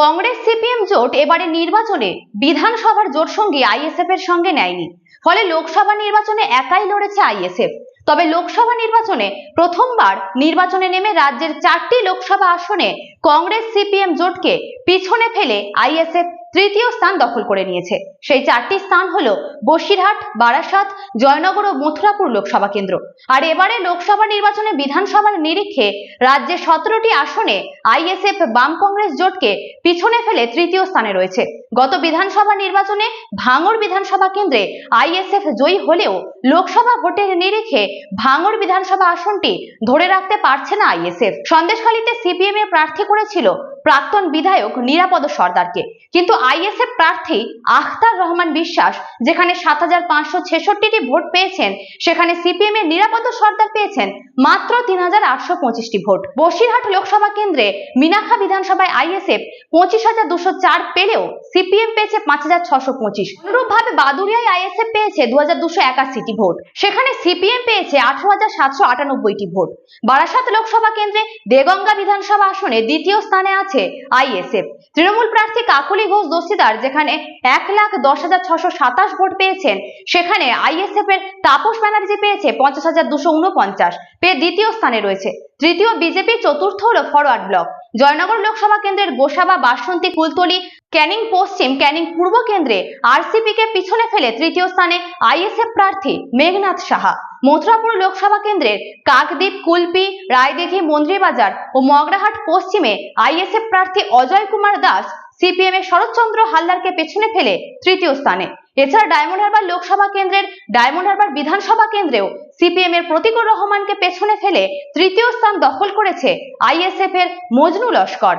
Congress CPM জোট এবারে নির্বাচনে বিধানসভার জোট সঙ্গী আইএসএফ এর সঙ্গে নেয়নি। ফলে লোকসভা নির্বাচনে একাই লড়েছে আইএসএফ। তবে লোকসভা নির্বাচনে প্রথমবার নির্বাচনে নেমে রাজ্যের চারটি লোকসভা আসনে কংগ্রেস সিপিএম জোটকে পিছনে ফেলে আইএসএফ তৃতীয় স্থান দখল করে নিয়েছে। সেই চারটি স্থান হলো বসিরহাট, বারাসাত, জয়নগর ও মথুরাপুর লোকসভা কেন্দ্র। আর এবারে লোকসভা নির্বাচনে বিধানসভার নিরিখে রাজ্যে সতেরোটি আসনে আইএসএফ বাম কংগ্রেস জোটকে পিছনে ফেলে তৃতীয় স্থানে রয়েছে। গত বিধানসভা নির্বাচনে ভাঙড় বিধানসভা কেন্দ্রে আইএসএফ জয়ী হলেও লোকসভা ভোটের নিরিখে ভাঙড় বিধানসভা আসনটি ধরে রাখতে পারছে না আইএসএফ। সন্দেশখালীতে সিপিএম এর প্রার্থী করেছিল প্রাক্তন বিধায়ক নিরাপদ সর্দারকে। কিন্তু আইএসএফ প্রার্থী আখতার রহমান বিশ্বাস, যেখানে সাত হাজার ভোট পেয়েছেন, সেখানে সিপিএম এর নিরাপদ সর্দার পেয়েছেন মাত্র তিন হাজার ভোট। বসিরহাট লোকসভা কেন্দ্রে মিনাখা বিধানসভায় আইএসএফ পঁচিশ হাজার দুশো চার পেলেও সিপিএম পেয়েছে পাঁচ হাজার ছশো পঁচিশ। অনুরূপভাবে বাদুরিয়ায় আইএসএফ পেয়েছে দু হাজার দুশো একাশিটি ভোট। সেখানে সিপিএম পেয়েছে আঠারো হাজার সাতশো আটানব্বইটি ভোট। বারাসাত লোকসভা কেন্দ্রে দেগঙ্গা বিধানসভা আসনে দ্বিতীয় স্থানে আছে আইএসএফ। তৃণমূল প্রার্থী কাকলি ঘোষ দস্তিদার, যেখানে এক লাখ দশ হাজার ছশো সাতাশ ভোট পেয়েছেন, সেখানে আইএসএফ এর তাপস ব্যানার্জি পেয়েছে পঞ্চাশ হাজার দুশো উনপঞ্চাশ, পেয়ে দ্বিতীয় স্থানে রয়েছে। তৃতীয় বিজেপি, চতুর্থ হল ফরওয়ার্ড ব্লক। জয়নগর লোকসভা কেন্দ্রের গোসাবা, বাসন্তী, কুলতলি, ক্যানিং, পশ্চিম, ক্যানিং, পূর্ব কেন্দ্রে আরসিপি কে পিছনে ফেলে তৃতীয় স্থানে আইএসএফ প্রার্থী মেঘনাথ সাহা। মথুরাপুর লোকসভা কেন্দ্রের কাকদ্বীপ, কুলপি, রায়দিঘি মন্ত্রীবাজার ও মগরাহাট পশ্চিমে আইএসএফ প্রার্থী অজয় কুমার দাস সিপিএম এর শরৎচন্দ্র হালদারকে পেছনে ফেলে তৃতীয় স্থানে। এছাড়া ডায়মন্ড হারবার লোকসভা কেন্দ্রের ডায়মন্ড হারবার বিধানসভা কেন্দ্রেও সিপিএম এর প্রতিকুর রহমানকে পেছনে ফেলে তৃতীয় স্থান দখল করেছে আইএসএফ এর মজনু লস্কর।